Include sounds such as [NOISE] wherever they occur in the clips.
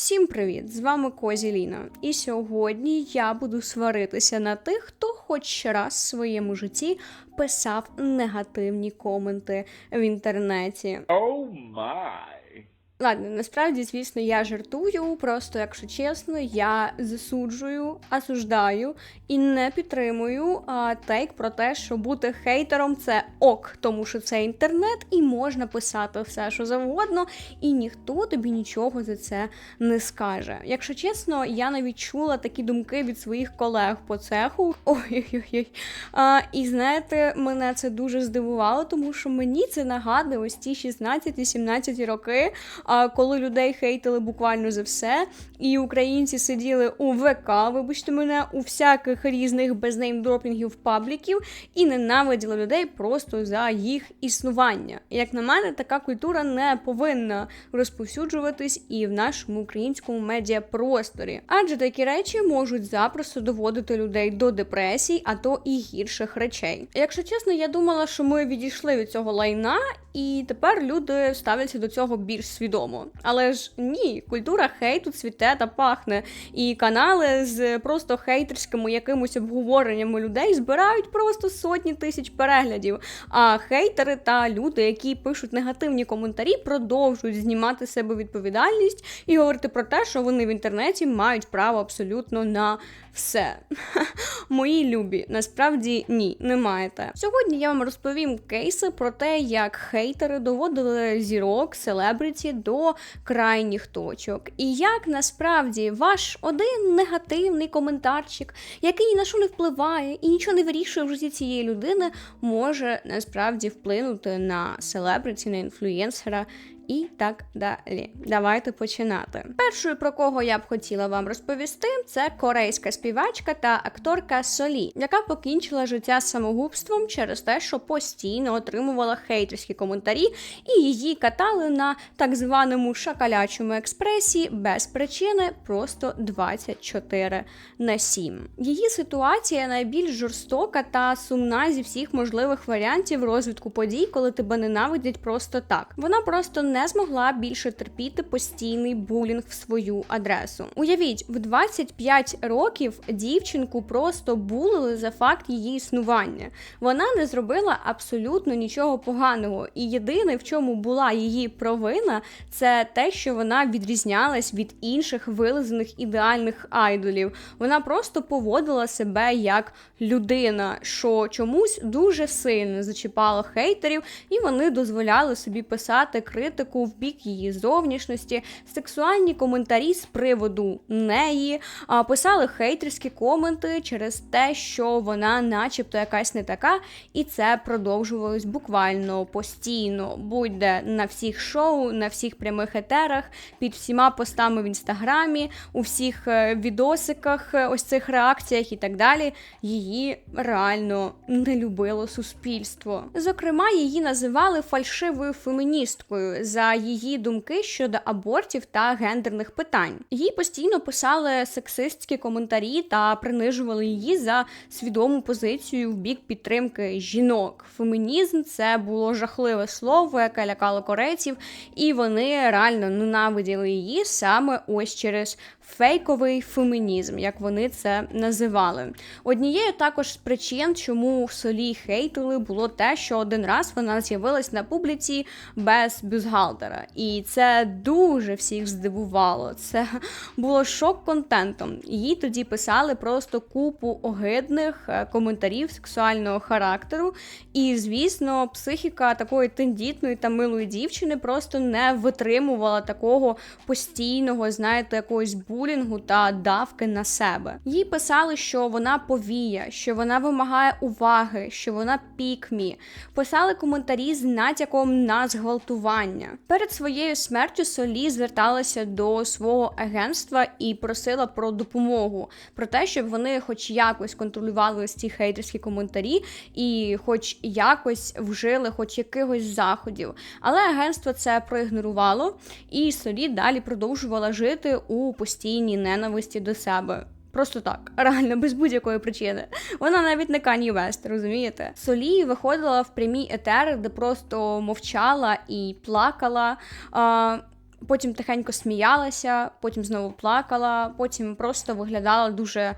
Всім привіт! З вами Козі Ліна. І сьогодні я буду сваритися на тих, хто хоч раз в своєму житті писав негативні коменти в інтернеті. Oh my. Ладно, насправді, звісно, я жартую. Просто, якщо чесно, я засуджую, осуждаю і не підтримую а, тейк про те, що бути хейтером це ок, тому що це інтернет, і можна писати все, що завгодно, і ніхто тобі нічого за це не скаже. Якщо чесно, я навіть чула такі думки від своїх колег по цеху. Ой-ой-ой. І знаєте, мене це дуже здивувало, тому що мені це нагадує ось ті 16-17 роки. А коли людей хейтили буквально за все, і українці сиділи у ВК, вибачте мене, у всяких різних безнеймдропінгів пабліків і ненавиділи людей просто за їх існування. Як на мене, така культура не повинна розповсюджуватись і в нашому українському медіапросторі, адже такі речі можуть запросто доводити людей до депресій, а то і гірших речей. Якщо чесно, я думала, що ми відійшли від цього лайна, і тепер люди ставляться до цього більш свідомо. Але ж ні, культура хейту цвіте та пахне. І канали з просто хейтерськими якимось обговореннями людей збирають просто сотні тисяч переглядів. А хейтери та люди, які пишуть негативні коментарі, продовжують знімати з себе відповідальність і говорити про те, що вони в інтернеті мають право абсолютно на все. [LAUGHS] Мої любі, насправді ні, не маєте. Сьогодні я вам розповім кейси про те, як хейтери доводили зірок, селебриті до крайніх точок. І як насправді ваш один негативний коментарчик, який ні на що не впливає і нічого не вирішує в житті цієї людини, може насправді вплинути на селебриті, на інфлюєнсера і так далі. Давайте починати. Першою, про кого я б хотіла вам розповісти, це корейська співачка та акторка Солі, яка покінчила життя самогубством через те, що постійно отримувала хейтерські коментарі, і її катали на так званому шакалячому експресі без причини просто 24 на 7. Її ситуація найбільш жорстока та сумна зі всіх можливих варіантів розвитку подій, коли тебе ненавидять просто так. Вона просто не змогла більше терпіти постійний булінг в свою адресу. Уявіть, в 25 років дівчинку просто булили за факт її існування. Вона не зробила абсолютно нічого поганого, і єдине, в чому була її провина, це те, що вона відрізнялась від інших вилизаних ідеальних айдолів. Вона просто поводила себе як людина, що чомусь дуже сильно зачіпало хейтерів, і вони дозволяли собі писати критику в бік її зовнішності, сексуальні коментарі з приводу неї, писали хейтерські коменти через те, що вона, начебто, якась не така, і це продовжувалось буквально постійно, будь-де на всіх шоу, на всіх прямих етерах, під всіма постами в інстаграмі, у всіх е, відосиках, е, ось цих реакціях і так далі. Її реально не любило суспільство. Зокрема, її називали фальшивою феміністкою за її думки щодо абортів та гендерних питань. Їй постійно писали сексистські коментарі та принижували її за свідому позицію в бік підтримки жінок. Фемінізм це було жахливе слово, яке лякало корейців, і вони реально ненавиділи її саме ось через фейковий фемінізм, як вони це називали. Однією також з причин, чому солі хейтили, було те, що один раз вона з'явилась на публіці без бюзгалтера. І це дуже всіх здивувало. Це було шок контентом. Їй тоді писали просто купу огидних е, коментарів сексуального характеру. І, звісно, психіка такої тендітної та милої дівчини просто не витримувала такого постійного, знаєте, якогось булінгу та давки на себе. Їй писали, що вона повія, що вона вимагає уваги, що вона пікмі. Писали коментарі з натяком на зґвалтування. Перед своєю смертю Солі зверталася до свого агентства і просила про допомогу, про те, щоб вони, хоч якось, контролювали ці хейтерські коментарі і, хоч якось, вжили хоч якихось заходів. Але агентство це проігнорувало, і Солі далі продовжувала жити у постійній ненависті до себе. Просто так, [LAUGHS] реально, без будь-якої причини. Вона навіть не Кані Вест, розумієте? Солі виходила в прямі етери, де просто мовчала і плакала. А, потім тихенько сміялася, потім знову плакала, потім просто виглядала дуже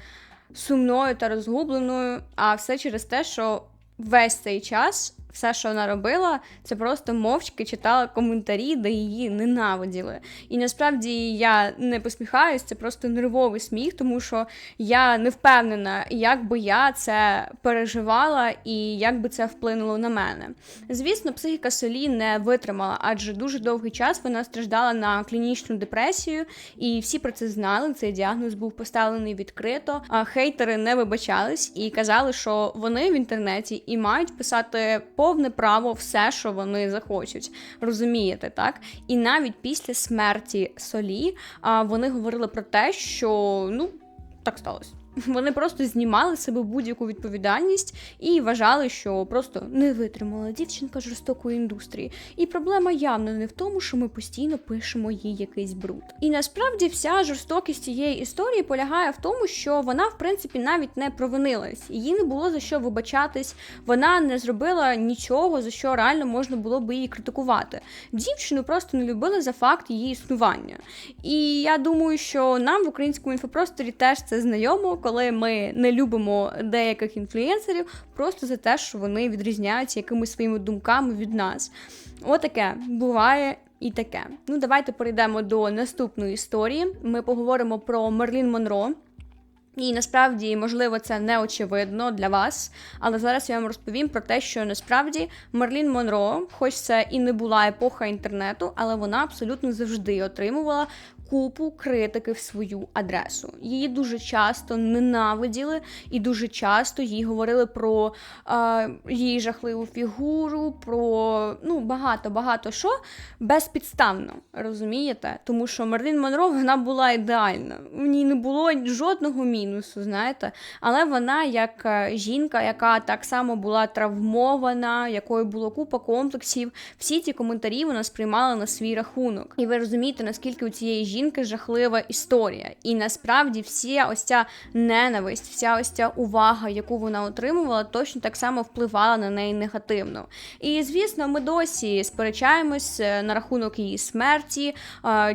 сумною та розгубленою. А все через те, що весь цей час все, що вона робила, це просто мовчки читала коментарі, де її ненавиділи. І насправді я не посміхаюсь, це просто нервовий сміх, тому що я не впевнена, як би я це переживала і як би це вплинуло на мене. Звісно, психіка Солі не витримала, адже дуже довгий час вона страждала на клінічну депресію, і всі про це знали. Цей діагноз був поставлений відкрито. А хейтери не вибачались і казали, що вони в інтернеті і мають писати повне право все, що вони захочуть. Розумієте, так? І навіть після смерті Солі вони говорили про те, що ну так сталося. Вони просто знімали себе будь-яку відповідальність і вважали, що просто не витримала дівчинка жорстокої індустрії. І проблема явно не в тому, що ми постійно пишемо їй якийсь бруд. І насправді вся жорстокість цієї історії полягає в тому, що вона, в принципі, навіть не провинилась. Їй не було за що вибачатись, вона не зробила нічого, за що реально можна було би її критикувати. Дівчину просто не любили за факт її існування. І я думаю, що нам в українському інфопросторі теж це знайомо коли ми не любимо деяких інфлюенсерів просто за те, що вони відрізняються якимись своїми думками від нас. Отаке буває. І таке. Ну, давайте перейдемо до наступної історії. Ми поговоримо про Мерлін Монро. І насправді, можливо, це не очевидно для вас, але зараз я вам розповім про те, що насправді Мерлін Монро, хоч це і не була епоха інтернету, але вона абсолютно завжди отримувала купу критики в свою адресу. Її дуже часто ненавиділи і дуже часто їй говорили про е, її жахливу фігуру, про ну багато-багато що безпідставно. Розумієте? Тому що Мерлін Монро вона була ідеальна. В ній не було жодного мінусу, знаєте. Але вона, як е, жінка, яка так само була травмована, якою було купа комплексів, всі ці коментарі вона сприймала на свій рахунок. І ви розумієте, наскільки у цієї жінки жінки жахлива історія. І насправді вся ось ця ненависть, вся ось ця увага, яку вона отримувала, точно так само впливала на неї негативно. І звісно, ми досі сперечаємось е, на рахунок її смерті,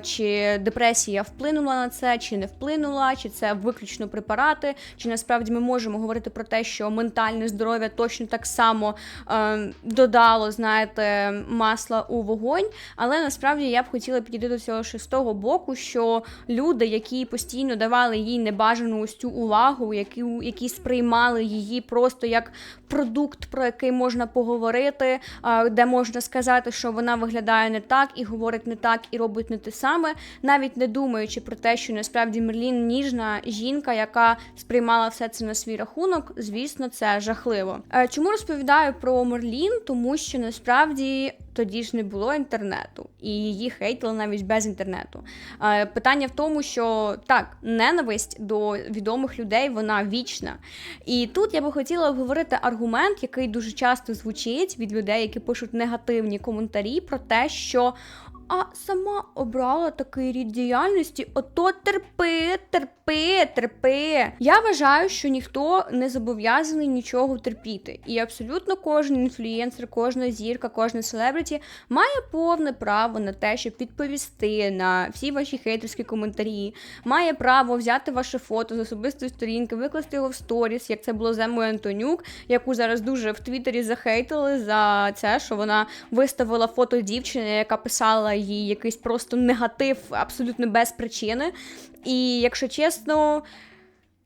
чи депресія вплинула на це, чи не вплинула, чи це виключно препарати, чи насправді ми можемо говорити про те, що ментальне здоров'я точно так само е, додало, знаєте, масла у вогонь. Але насправді я б хотіла підійти до цього шестого боку що люди, які постійно давали їй небажану ось цю увагу, які які сприймали її просто як продукт, про який можна поговорити, де можна сказати, що вона виглядає не так і говорить не так, і робить не те саме, навіть не думаючи про те, що насправді Мерлін ніжна жінка, яка сприймала все це на свій рахунок, звісно, це жахливо. Е, чому розповідаю про Мерлін? Тому що насправді тоді ж не було інтернету, і її хейтили навіть без інтернету. Е, питання в тому, що так, ненависть до відомих людей вона вічна. І тут я би хотіла обговорити аргумент, який дуже часто звучить від людей, які пишуть негативні коментарі про те, що а сама обрала такий рід діяльності, ото терпи, терпи, терпи. Я вважаю, що ніхто не зобов'язаний нічого терпіти. І абсолютно кожен інфлюєнсер, кожна зірка, кожна селебриті має повне право на те, щоб відповісти на всі ваші хейтерські коментарі, має право взяти ваше фото з особистої сторінки, викласти його в сторіс, як це було з Антонюк, яку зараз дуже в Твіттері захейтили за це, що вона виставила фото дівчини, яка писала їй якийсь просто негатив абсолютно без причини. І якщо чесно.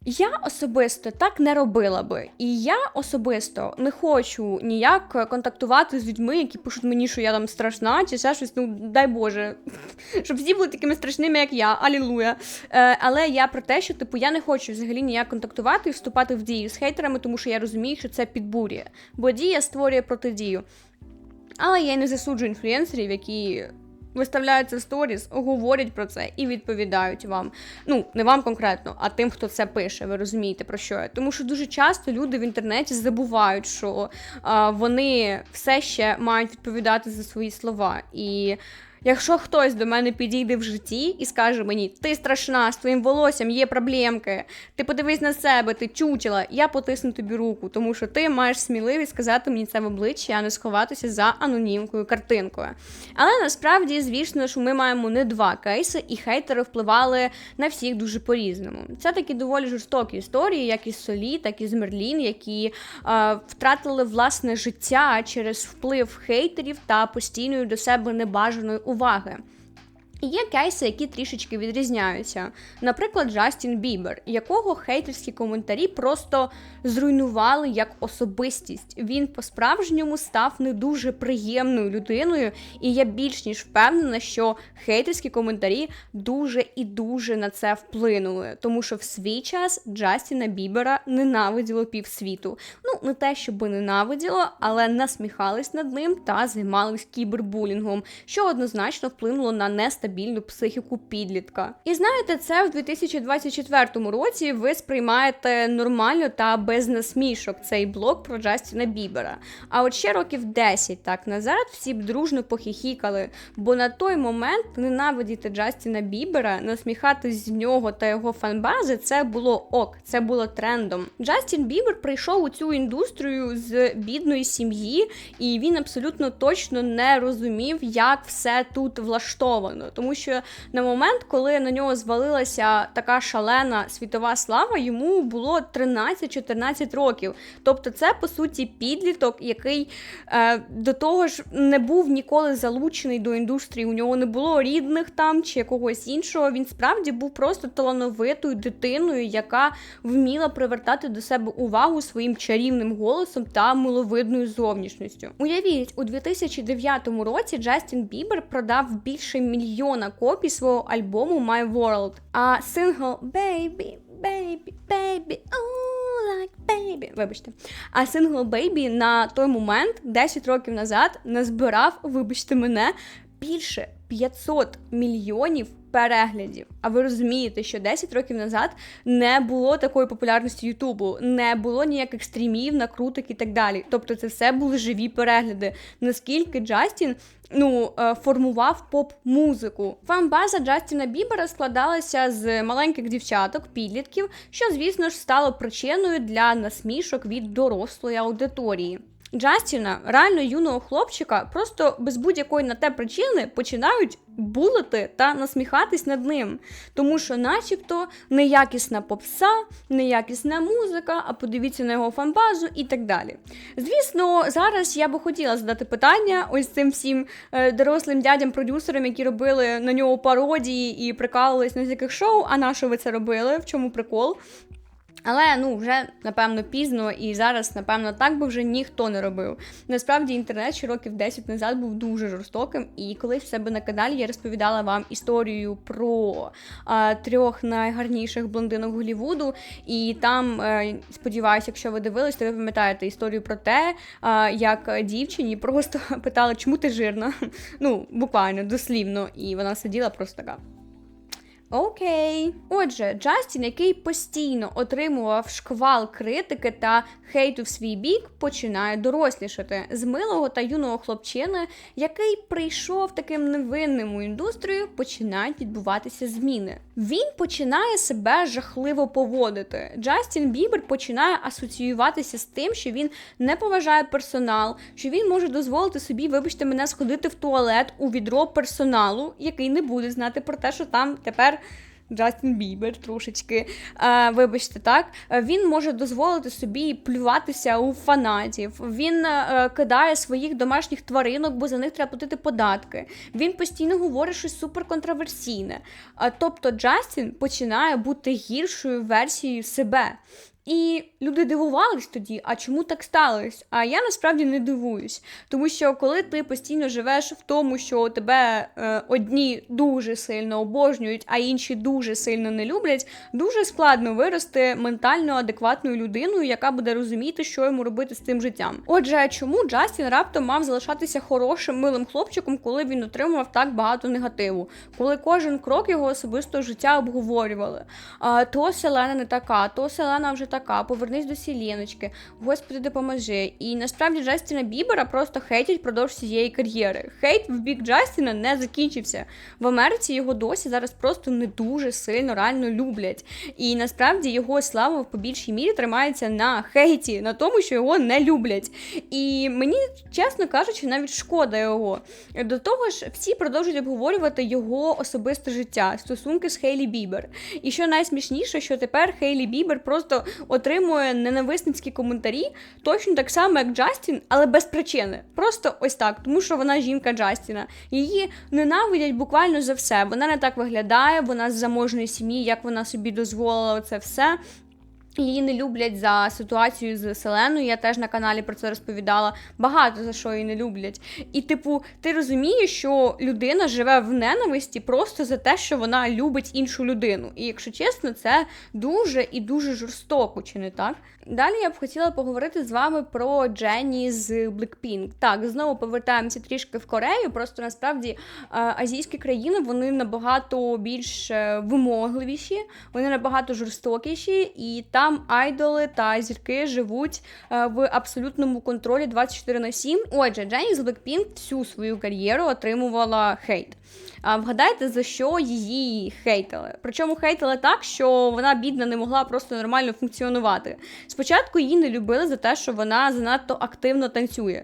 Я особисто так не робила би, і я особисто не хочу ніяк контактувати з людьми, які пишуть мені, що я там страшна, чи ще щось. Ну дай Боже, [LAUGHS] щоб всі були такими страшними, як я, алілуя. Е, Але я про те, що типу я не хочу взагалі ніяк контактувати і вступати в дію з хейтерами, тому що я розумію, що це підбурює, бо дія створює протидію. Але я не засуджую інфлюенсерів, які виставляються сторіс, говорять про це і відповідають вам. Ну, не вам конкретно, а тим, хто це пише. Ви розумієте про що я? Тому що дуже часто люди в інтернеті забувають, що а, вони все ще мають відповідати за свої слова. І Якщо хтось до мене підійде в житті і скаже мені, ти страшна, з твоїм волоссям є проблемки, ти подивись на себе, ти чучела, я потисну тобі руку, тому що ти маєш сміливість сказати мені це в обличчя, а не сховатися за анонімкою картинкою. Але насправді, звісно ж, ми маємо не два кейси, і хейтери впливали на всіх дуже по-різному. Це такі доволі жорстокі історії, як із Солі, так і з Мерлін, які е, втратили власне життя через вплив хейтерів та постійної до себе небажаної уваги. І Є кейси, які трішечки відрізняються. Наприклад, Джастін Бібер, якого хейтерські коментарі просто зруйнували як особистість. Він по-справжньому став не дуже приємною людиною, і я більш ніж впевнена, що хейтерські коментарі дуже і дуже на це вплинули. Тому що в свій час Джастіна Бібера ненавиділо півсвіту. Ну, не те, щоб ненавиділо, але насміхались над ним та займались кібербулінгом, що однозначно вплинуло на нестабільність стабільну психіку підлітка. І знаєте, це в 2024 році ви сприймаєте нормально та без насмішок цей блог про Джастіна Бібера. А от ще років 10 так назад всі б дружно похихікали, бо на той момент ненавидіти Джастіна Бібера, насміхатись з нього та його фанбази, це було ок, це було трендом. Джастін Бібер прийшов у цю індустрію з бідної сім'ї, і він абсолютно точно не розумів, як все тут влаштовано тому що на момент, коли на нього звалилася така шалена світова слава, йому було 13-14 років. Тобто, це по суті підліток, який е, до того ж не був ніколи залучений до індустрії. У нього не було рідних там чи якогось іншого. Він справді був просто талановитою дитиною, яка вміла привертати до себе увагу своїм чарівним голосом та миловидною зовнішністю. Уявіть, у 2009 році Джастін Бібер продав більше мільйона мільйона копій свого альбому My World. А сингл Baby, Baby, Baby, oh, like baby, вибачте. А сингл Baby на той момент, 10 років назад, назбирав, вибачте мене, більше 500 мільйонів переглядів. А ви розумієте, що 10 років назад не було такої популярності Ютубу, не було ніяких стрімів, накруток і так далі. Тобто, це все були живі перегляди. Наскільки Джастін ну, е, формував поп-музику. Фан-база Джастіна Бібера складалася з маленьких дівчаток, підлітків, що, звісно ж, стало причиною для насмішок від дорослої аудиторії. Джастіна, реально юного хлопчика, просто без будь-якої на те причини починають булити та насміхатись над ним, тому що, начебто, неякісна попса, неякісна музика, а подивіться на його фанбазу і так далі. Звісно, зараз я би хотіла задати питання ось цим всім е, дорослим дядям-продюсерам, які робили на нього пародії і прикалувались на яких шоу. А на що ви це робили? В чому прикол? Але ну вже напевно пізно і зараз, напевно, так би вже ніхто не робив. Насправді інтернет ще років 10 назад був дуже жорстоким, і колись в себе на каналі я розповідала вам історію про а, трьох найгарніших блондинок Голівуду. І там, а, е, сподіваюся, якщо ви дивились, то ви пам'ятаєте історію про те, а, як дівчині просто [LAUGHS] питали, чому ти жирна? [LAUGHS] Ну, буквально дослівно, і вона сиділа просто така. Окей. Отже, Джастін, який постійно отримував шквал критики та хейту в свій бік, починає дорослішати з милого та юного хлопчини, який прийшов таким невинним у індустрію, починають відбуватися зміни. Він починає себе жахливо поводити. Джастін Бібер починає асоціюватися з тим, що він не поважає персонал, що він може дозволити собі, вибачте, мене сходити в туалет у відро персоналу, який не буде знати про те, що там тепер. Джастін Бібер трошечки, е, вибачте, так, він може дозволити собі плюватися у фанатів. Він е, кидає своїх домашніх тваринок, бо за них треба платити податки. Він постійно говорить щось суперконтроверсійне. Е, тобто Джастін починає бути гіршою версією себе. І люди дивувались тоді, а чому так сталося? А я насправді не дивуюсь. Тому що коли ти постійно живеш в тому, що тебе е, одні дуже сильно обожнюють, а інші дуже сильно не люблять, дуже складно вирости ментально адекватною людиною, яка буде розуміти, що йому робити з цим життям. Отже, чому Джастін раптом мав залишатися хорошим милим хлопчиком, коли він отримував так багато негативу, коли кожен крок його особистого життя обговорювали? А, То Селена не така, то Селена вже така, повернись до сіліночки, Господи, допоможи. І насправді Джастіна Бібера просто хейтять впродовж цієї кар'єри. Хейт в бік Джастіна не закінчився. В Америці його досі зараз просто не дуже сильно реально люблять. І насправді його слава по більшій мірі тримається на хейті, на тому, що його не люблять. І мені, чесно кажучи, навіть шкода його. До того ж, всі продовжують обговорювати його особисте життя, стосунки з Хейлі Бібер. І що найсмішніше, що тепер Хейлі Бібер просто отримує ненависницькі коментарі, точно так само, як Джастін, але без причини. Просто ось так, тому що вона жінка Джастіна. Її ненавидять буквально за все. Вона не так виглядає, вона з заможної сім'ї, як вона собі дозволила це все. Її не люблять за ситуацію з Селеною. Я теж на каналі про це розповідала. Багато за що її не люблять. І, типу, ти розумієш, що людина живе в ненависті просто за те, що вона любить іншу людину. І якщо чесно, це дуже і дуже жорстоко, чи не так? Далі я б хотіла поговорити з вами про Дженні з Blackpink. Так, знову повертаємося трішки в Корею. Просто насправді е, азійські країни вони набагато більш е, вимогливіші, вони набагато жорстокіші, і там айдоли та зірки живуть е, в абсолютному контролі 24 на 7. Отже, Дженні Блекпінк всю свою кар'єру отримувала хейт. А вгадайте, за що її хейтили? Причому хейтили так, що вона бідна не могла просто нормально функціонувати. Спочатку її не любили за те, що вона занадто активно танцює.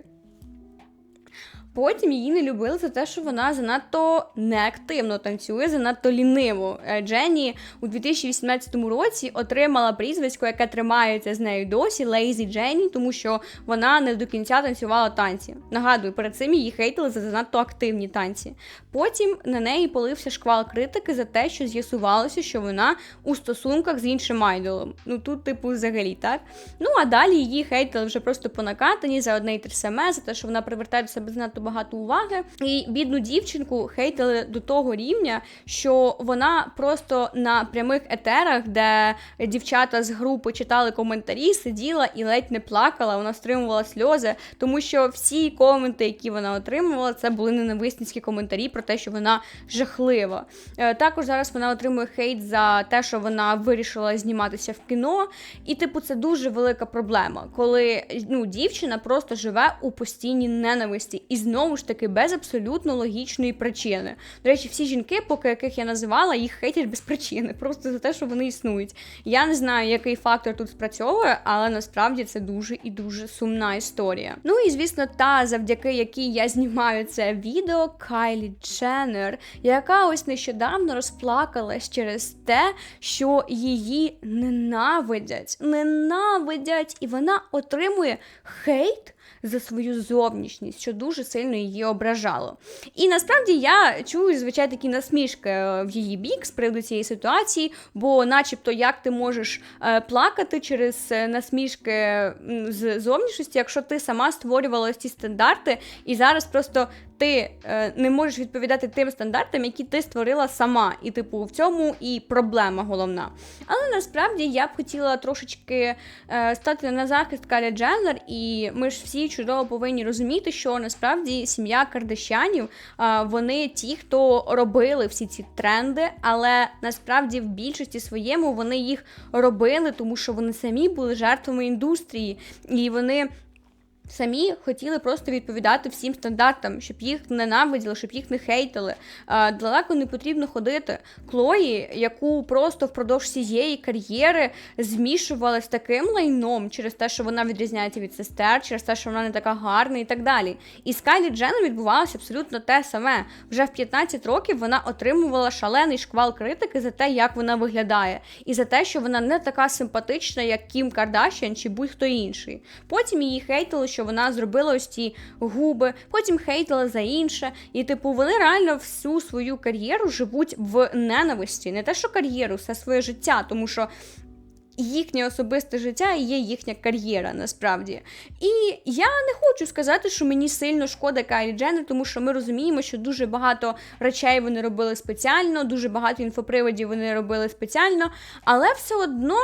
Потім її не любили за те, що вона занадто неактивно танцює, занадто ліниво. Е, Дженні у 2018 році отримала прізвисько, яке тримається з нею досі Lazy Дженні, тому що вона не до кінця танцювала танці. Нагадую, перед цим її хейтили за занадто активні танці. Потім на неї полився шквал критики за те, що з'ясувалося, що вона у стосунках з іншим айдолом. Ну тут, типу, взагалі так. Ну а далі її хейтили вже просто по накатані за одне й те саме, за те, що вона привертає до себе занадто багато уваги. І бідну дівчинку хейтили до того рівня, що вона просто на прямих етерах, де дівчата з групи читали коментарі, сиділа і ледь не плакала. Вона стримувала сльози, тому що всі коменти, які вона отримувала, це були ненависницькі коментарі про те, що вона жахлива. Е, також зараз вона отримує хейт за те, що вона вирішила зніматися в кіно. І, типу, це дуже велика проблема, коли ну, дівчина просто живе у постійній ненависті. І знову ж таки без абсолютно логічної причини. До речі, всі жінки, поки яких я називала, їх хейтять без причини, [LAUGHS] просто за те, що вони існують. Я не знаю, який фактор тут спрацьовує, але насправді це дуже і дуже сумна історія. Ну і звісно, та завдяки якій я знімаю це відео, Кайлі Дженнер, яка ось нещодавно розплакалась через те, що її ненавидять, ненавидять, і вона отримує хейт за свою зовнішність, що дуже сильно її ображало. І насправді я чую, звичайно, такі насмішки е, в її бік з приводу цієї ситуації, бо, начебто, як ти можеш е, плакати через е, насмішки з зовнішності, якщо ти сама створювала ці стандарти, і зараз просто ти е, не можеш відповідати тим стандартам, які ти створила сама. І, типу, в цьому і проблема головна. Але насправді я б хотіла трошечки е, стати на захист Калі Дженнер, і ми ж всі чудово повинні розуміти, що насправді сім'я Кардашянів е, вони ті, хто робили всі ці тренди, але насправді в більшості своєму вони їх робили, тому що вони самі були жертвами індустрії, і вони. Самі хотіли просто відповідати всім стандартам, щоб їх ненавиділи, щоб їх не хейтили. Далеко не потрібно ходити. Клої, яку просто впродовж цієї кар'єри змішували з таким лайном через те, що вона відрізняється від сестер, через те, що вона не така гарна і так далі. І з Кайлі Дженом відбувалося абсолютно те саме. Вже в 15 років вона отримувала шалений шквал критики за те, як вона виглядає, і за те, що вона не така симпатична, як Кім Кардашян чи будь-хто інший. Потім її хейтили що вона зробила ось ті губи, потім хейтила за інше. І, типу, вони реально всю свою кар'єру живуть в ненависті. Не те, що кар'єру, все своє життя, тому що. Їхнє особисте життя і є їхня кар'єра насправді. І я не хочу сказати, що мені сильно шкода Кайлі Дженнер, тому що ми розуміємо, що дуже багато речей вони робили спеціально, дуже багато інфоприводів вони робили спеціально, але все одно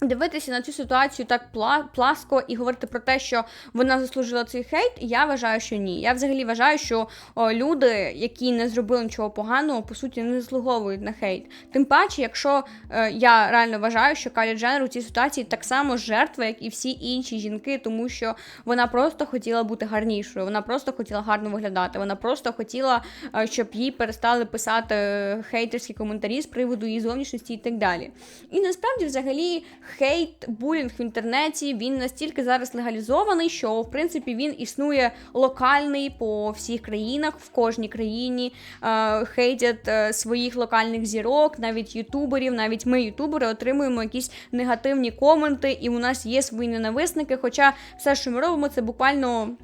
Дивитися на цю ситуацію так пла- пласко і говорити про те, що вона заслужила цей хейт, я вважаю, що ні. Я взагалі вважаю, що люди, які не зробили нічого поганого, по суті, не заслуговують на хейт. Тим паче, якщо е, я реально вважаю, що Калі Дженнер у цій ситуації так само жертва, як і всі інші жінки, тому що вона просто хотіла бути гарнішою, вона просто хотіла гарно виглядати, вона просто хотіла, е, щоб їй перестали писати е, хейтерські коментарі з приводу її зовнішності і так далі. І насправді, взагалі, хейт, булінг в інтернеті він настільки зараз легалізований, що в принципі він існує локальний по всіх країнах, в кожній країні е, хейтять е, своїх локальних зірок, навіть ютуберів, навіть ми, ютубери, отримуємо якісь негативні коменти, і у нас є свої ненависники. Хоча все, що ми робимо, це буквально.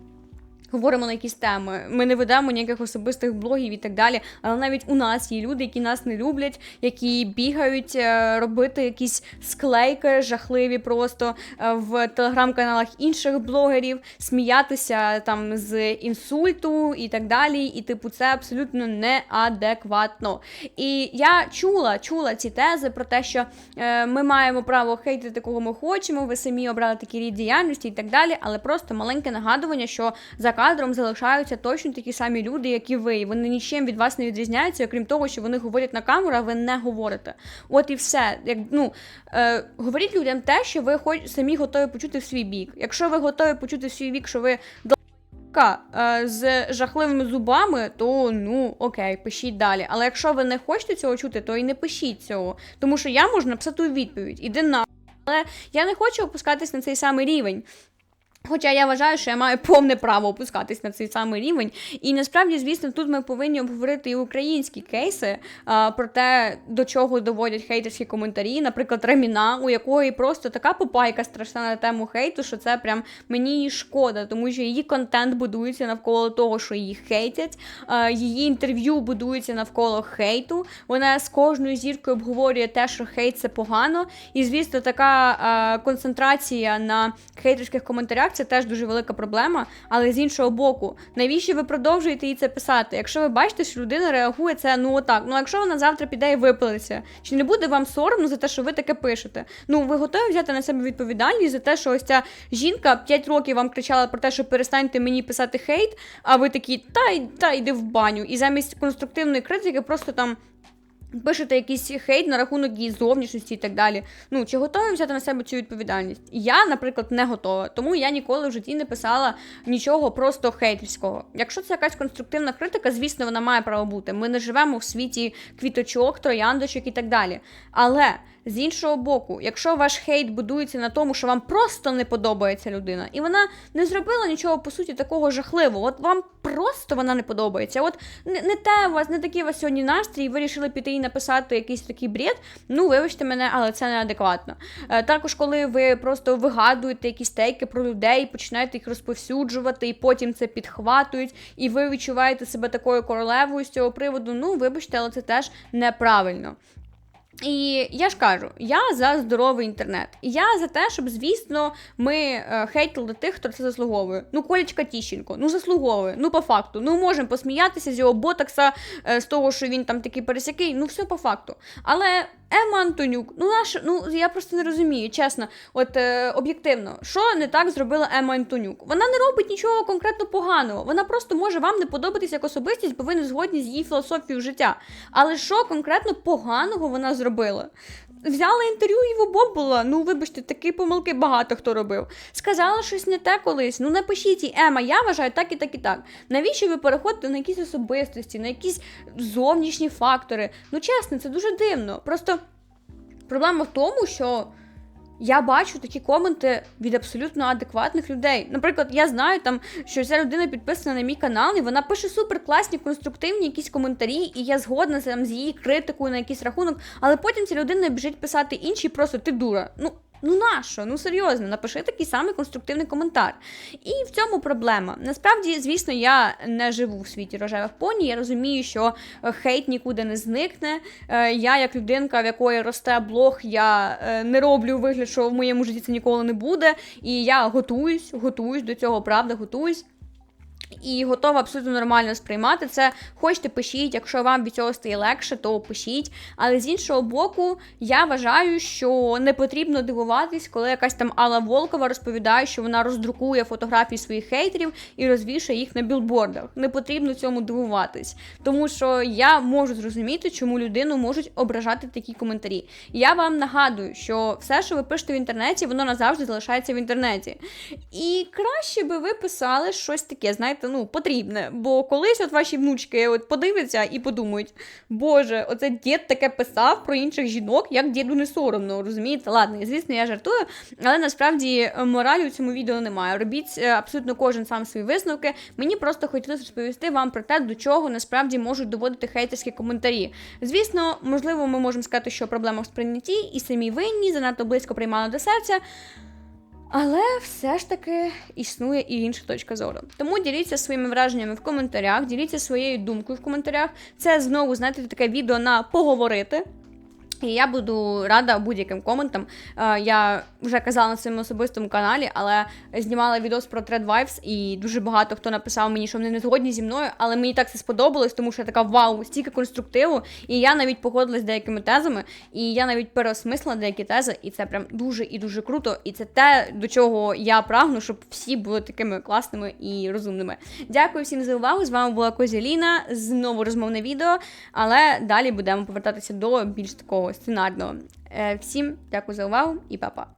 Говоримо на якісь теми. Ми не ведемо ніяких особистих блогів і так далі. Але навіть у нас є люди, які нас не люблять, які бігають е, робити якісь склейки жахливі просто е, в телеграм-каналах інших блогерів, сміятися там з інсульту і так далі. І, типу, це абсолютно неадекватно. І я чула, чула ці тези про те, що е, ми маємо право хейтити кого ми хочемо, ви самі обрали такі рід діяльності і так далі. Але просто маленьке нагадування, що за кадром залишаються точно такі самі люди, як і ви. Вони нічим від вас не відрізняються, окрім того, що вони говорять на камеру, а ви не говорите. От і все. Як ну е, говоріть людям те, що ви хоч самі готові почути в свій бік. Якщо ви готові почути в свій бік, що ви до е, з жахливими зубами, то ну окей, пишіть далі. Але якщо ви не хочете цього чути, то і не пишіть цього. Тому що я можу написати у відповідь. Іди на. Але я не хочу опускатись на цей самий рівень. Хоча я вважаю, що я маю повне право опускатись на цей самий рівень. І насправді, звісно, тут ми повинні обговорити і українські кейси а, про те, до чого доводять хейтерські коментарі. Наприклад, Реміна, у якої просто така попайка страшна на тему хейту, що це прям мені її шкода, тому що її контент будується навколо того, що її хейтять. А, її інтерв'ю будується навколо хейту. Вона з кожною зіркою обговорює те, що хейт це погано. І звісно, така а, концентрація на хейтерських коментарях це теж дуже велика проблема. Але з іншого боку, навіщо ви продовжуєте їй це писати? Якщо ви бачите, що людина реагує це ну отак. Ну якщо вона завтра піде і випилиться, чи не буде вам соромно за те, що ви таке пишете? Ну ви готові взяти на себе відповідальність за те, що ось ця жінка 5 років вам кричала про те, що перестаньте мені писати хейт, а ви такі та й та йди в баню. І замість конструктивної критики просто там. Пишете якийсь хейт на рахунок її зовнішності і так далі. Ну, чи готові взяти на себе цю відповідальність? Я, наприклад, не готова, тому я ніколи в житті не писала нічого просто хейтерського. Якщо це якась конструктивна критика, звісно, вона має право бути. Ми не живемо в світі квіточок, трояндочок і так далі. Але з іншого боку, якщо ваш хейт будується на тому, що вам просто не подобається людина, і вона не зробила нічого по суті такого жахливого, от вам просто вона не подобається. От не, не те у вас, не такий у вас сьогодні настрій, ви вирішили піти і написати якийсь такий бред. Ну, вибачте мене, але це неадекватно. Е, також, коли ви просто вигадуєте якісь тейки про людей, починаєте їх розповсюджувати, і потім це підхватують, і ви відчуваєте себе такою королевою з цього приводу. Ну, вибачте, але це теж неправильно. І я ж кажу, я за здоровий інтернет. Я за те, щоб, звісно, ми е, хейтили тих, хто це заслуговує. Ну, Колічка Тіщенко, ну заслуговує, ну по факту. Ну можемо посміятися з його ботокса, е, з того, що він там такий пересякий, ну все по факту. Але Ема Антонюк, ну наш, ну я просто не розумію, чесно, от е, об'єктивно, що не так зробила Ема Антонюк? Вона не робить нічого конкретно поганого. Вона просто може вам не подобатися як особистість, бо ви не згодні з її філософією життя. Але що конкретно поганого вона зробила? Взяла інтерв'ю і в обох була. Ну, вибачте, такі помилки багато хто робив. Сказала щось не те колись. Ну напишіть їй, Ема, я вважаю так і так і так. Навіщо ви переходите на якісь особистості, на якісь зовнішні фактори? Ну, чесно, це дуже дивно. Просто проблема в тому, що. Я бачу такі коменти від абсолютно адекватних людей. Наприклад, я знаю там, що ця людина підписана на мій канал, і вона пише супер класні, конструктивні якісь коментарі, і я згодна там, з її критикою на якийсь рахунок, але потім ця людина біжить писати інші, просто ти дура. Ну, Ну нащо? Ну серйозно, напиши такий самий конструктивний коментар. І в цьому проблема. Насправді, звісно, я не живу в світі рожевих поні. Я розумію, що е, хейт нікуди не зникне. Е, я, як людинка, в якої росте блог, я е, не роблю вигляд, що в моєму житті це ніколи не буде. І я готуюсь, готуюсь до цього, правда, готуюсь. І готова абсолютно нормально сприймати це. Хочете, пишіть, якщо вам від цього стає легше, то пишіть. Але з іншого боку, я вважаю, що не потрібно дивуватись, коли якась там Алла Волкова розповідає, що вона роздрукує фотографії своїх хейтерів і розвішує їх на білбордах. Не потрібно цьому дивуватись, тому що я можу зрозуміти, чому людину можуть ображати такі коментарі. Я вам нагадую, що все, що ви пишете в інтернеті, воно назавжди залишається в інтернеті. І краще би ви писали щось таке, знаєте, ну потрібне. Бо колись от ваші внучки от подивляться і подумають, боже, оце дід таке писав про інших жінок, як діду не соромно, розумієте? Ладно, звісно, я жартую, але насправді е, моралі у цьому відео немає. Робіть е, абсолютно кожен сам свої висновки. Мені просто хотілося розповісти вам про те, до чого насправді можуть доводити хейтерські коментарі. Звісно, можливо, ми можемо сказати, що проблема в сприйнятті і самі винні занадто близько приймали до серця. Але все ж таки існує і інша точка зору. Тому діліться своїми враженнями в коментарях, діліться своєю думкою в коментарях. Це знову, знаєте, таке відео на поговорити. І я буду рада будь-яким коментам. Е, Я вже казала на своєму особистому каналі, але знімала відос про Thread Vibes, і дуже багато хто написав мені, що вони не згодні зі мною, але мені так це сподобалось, тому що я така вау, стільки конструктиву. І я навіть погодилась з деякими тезами, і я навіть переосмислила деякі тези, і це прям дуже і дуже круто. І це те, до чого я прагну, щоб всі були такими класними і розумними. Дякую всім за увагу. З вами була Козіліна. Знову розмовне відео, але далі будемо повертатися до більш такого сценарного. Е, Всім дякую за увагу і па-па.